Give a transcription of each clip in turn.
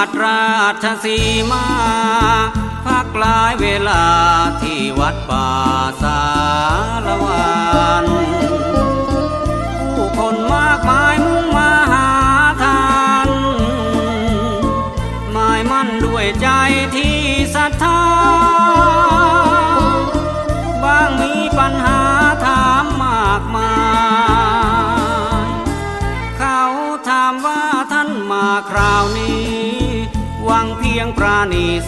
วัดราชสีมา พักหลายเวลาที่วัดป่าสา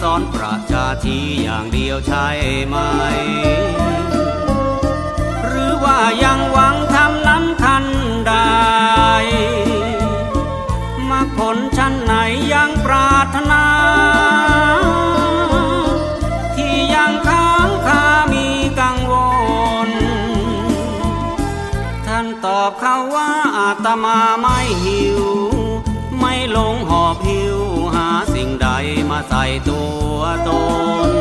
สอนประชาชีอย่างเดียวใช่ไหม หรือว่ายังหวังทำนั้นทันใดมาผลชั้นไหนยังปรารถนา ที่ยังค้างคามีกังวล ท่านตอบเขาว่าอาตมาไม่หิว ใส่ตัวตน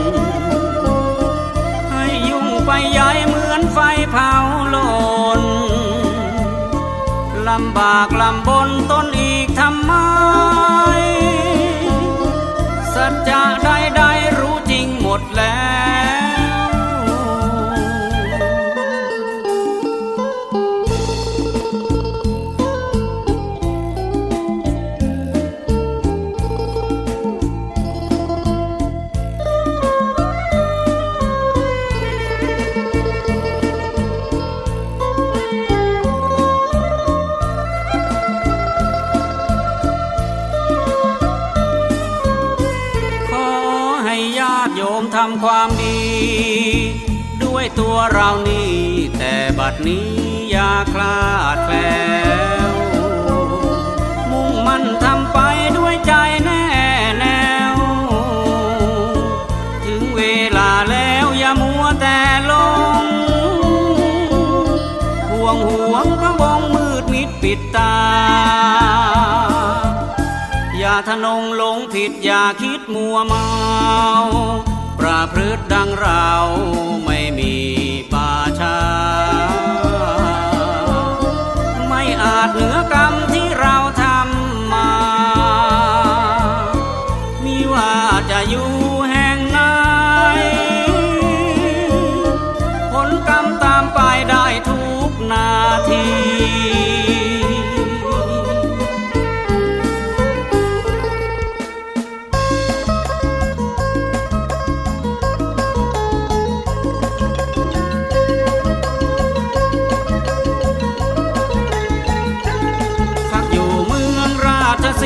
ให้ยุ่งไปใหญ่เหมือนไฟเผาโลนลำบากลำบนต้น ให้ญาติโยมทำความดี ด้วยตัวเรานี่แต่บัดนี้อย่าคลาดแคลวมุ่งมั่นทำไปด้วยใจแน่แนว ถึงเวลาแล้วอย่ามัวแต่ลง ห่วงห่วงพระวงมืดมิดปิดตา ทะนงหลงผิดอย่าคิดมัวเมา ประพฤติดังเราไม่มี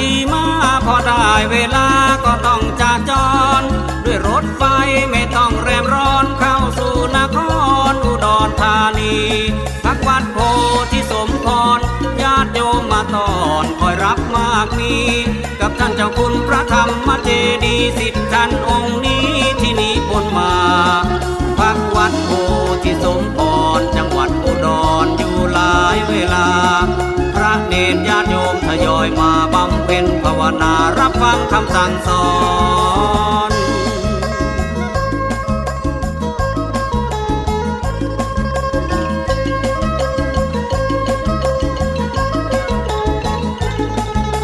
สีมาพอได้เวลาก็ต้องจาจร ด้วยรถไฟไม่ต้องแรมร้อนเข้าสู่นครอุดรธานีพักวัดโพธิสมพรญาติโยมมาตอนคอยรับมากมี กับท่านเจ้าคุณพระธรรมเจดีสิทธิ์ท่านองค์ สั่งสอน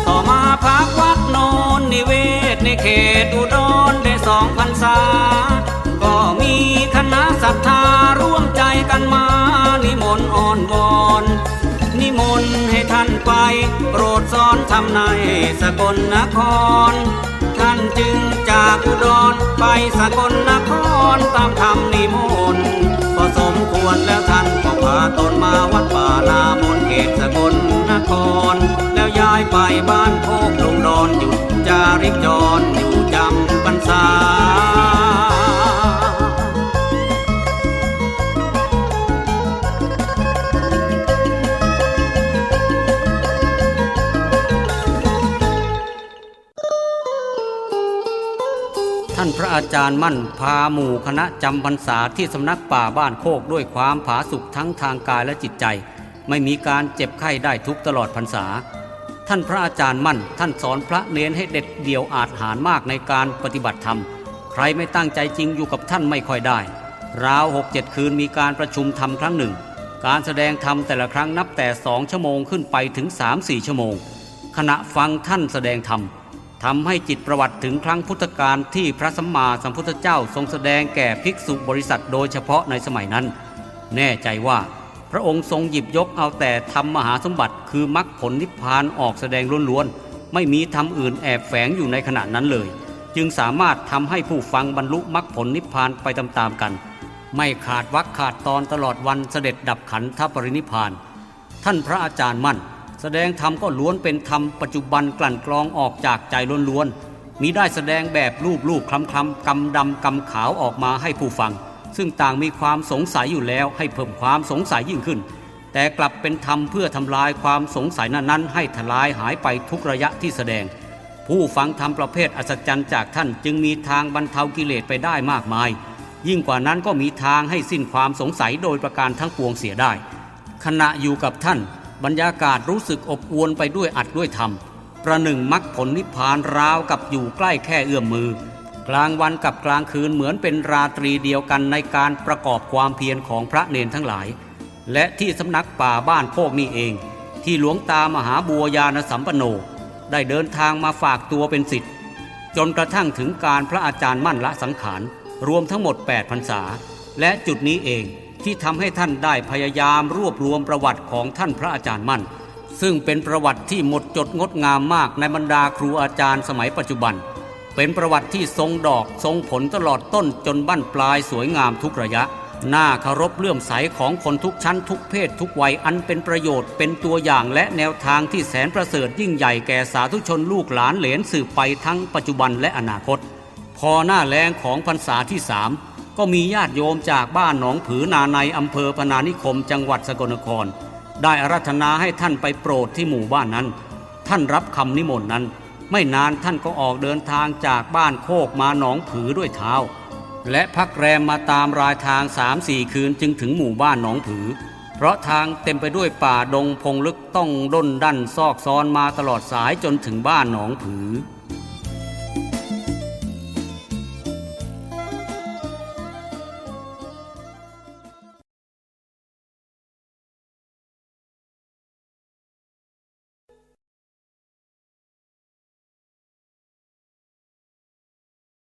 ต่อมาพักวัดโนนนิเวศในเขตอุดรได้สองพันษา ไปโปรดสอนทำในสกลนคร ท่านจึงจากอุดรไปสกลนครตามคำนิมนต์ก็สมควรแล้วท่านก็พาตนมาวัดป่านามนเขตสกลนคร แล้วย้ายไปบ้านโคกลงดอนหยุดจาริกจรอยู่จำพรรษาานพระอาจารย์มั่นพาหมู่คณะจำพรรษาที่สำนักป่าบ้านโคกด้วยความผาสุกทั้งทางกายและจิตใจ ไม่มีการเจ็บไข้ได้ทุกตลอดพรรษา ท่านพระอาจารย์มั่น ท่านสอนพระเนนให้เด็ดเดี่ยวอาจหารมากในการปฏิบัติธรรม ใครไม่ตั้งใจจริงอยู่กับท่านไม่ค่อยได้ ราวหกเจ็ดคืนมีการประชุมธรรมครั้งหนึ่ง การแสดงธรรมแต่ละครั้งนับแต่สองชั่วโมงขึ้นไปถึงสามสี่ชั่วโมง ขณะฟังท่านแสดงธรรม ทำให้จิตประวัติถึงครั้งพุทธกาลที่พระสัมมาสัมพุทธเจ้าทรงแสดงแก่ภิกษุบริษัทโดยเฉพาะในสมัยนั้น แน่ใจว่าพระองค์ทรงหยิบยกเอาแต่ธรรมมหาสมบัติคือมรรคผลนิพพานออกแสดงล้วนๆ ไม่มีธรรมอื่นแอบแฝงอยู่ในขณะนั้นเลย จึงสามารถทำให้ผู้ฟังบรรลุมรรคผลนิพพานไปตามๆกัน ไม่ขาดวรรคขาดตอนตลอดวันเสด็จดับขันธปรินิพพาน ท่านพระอาจารย์มั่น แสดงธรรมก็ล้วนเป็นธรรมปัจจุบันกลั่นกรองออกจากใจล้วนๆมีได้แสดงแบบรูปรูปคลำคลำกำดำกำขาวออกมาให้ผู้ฟัง ซึ่งต่างมีความสงสัยอยู่แล้วให้เพิ่มความสงสัยยิ่งขึ้น แต่กลับเป็นธรรมเพื่อทำลายความสงสัยนั้นๆ ให้ทลายหายไปทุกระยะที่แสดง ผู้ฟังธรรมประเภทอัศจรรย์จากท่านจึงมีทางบรรเทากิเลสไปได้มากมาย ยิ่งกว่านั้นก็มีทางให้สิ้นความสงสัยโดยประการทั้งปวงเสียได้ ขณะอยู่กับท่าน บรรยากาศรู้สึกอบอวลไปด้วยอัดด้วยธรรม ประหนึ่งมรรคผลนิพพานราวกับอยู่ใกล้แค่เอื้อมมือ กลางวันกับกลางคืนเหมือนเป็นราตรีเดียวกันในการประกอบความเพียรของพระเนนทั้งหลาย และที่สำนักป่าบ้านโคกนี่เอง ที่หลวงตามหาบัวยานสัมปันโน ได้เดินทางมาฝากตัวเป็นสิทธิ์จนกระทั่งถึงการพระอาจารย์มั่นละสังขารรวมทั้งหมด8พรรษา และจุดนี้เอง ที่ทำให้ท่านได้พยายามรวบรวมประวัติของท่านพระอาจารย์มั่น ซึ่งเป็นประวัติที่หมดจดงดงามมากในบรรดาครูอาจารย์สมัยปัจจุบัน เป็นประวัติที่ทรงดอกทรงผลตลอดต้นจนบั้นปลายสวยงามทุกระยะน่าเคารพเลื่อมใสของคนทุกชั้นทุกเพศทุกวัยอันเป็นประโยชน์เป็นตัวอย่างและแนวทางที่แสนประเสริฐยิ่งใหญ่แก่สาธุชนลูกหลานเหลนสืบไปทั้งปัจจุบันและอนาคต พอหน้าแรงของพรรษาที่สาม ก็มีญาติโยมจากบ้านหนองผือนาในอำเภอพนานิคม จังหวัดสกลนคร ได้อารัธนาให้ท่านไปโปรดที่หมู่บ้านนั้น ท่านรับคำนิมนต์นั้น ไม่นานท่านก็ออกเดินทางจากบ้านโคกมาหนองผือด้วยเท้า และพักแรมมาตามรายทางสามสี่คืนจึงถึงหมู่บ้านหนองผือ เพราะทางเต็มไปด้วยป่าดงพงลึกต้องด้นดันซอกซอนมาตลอดสายจนถึงบ้านหนองผือ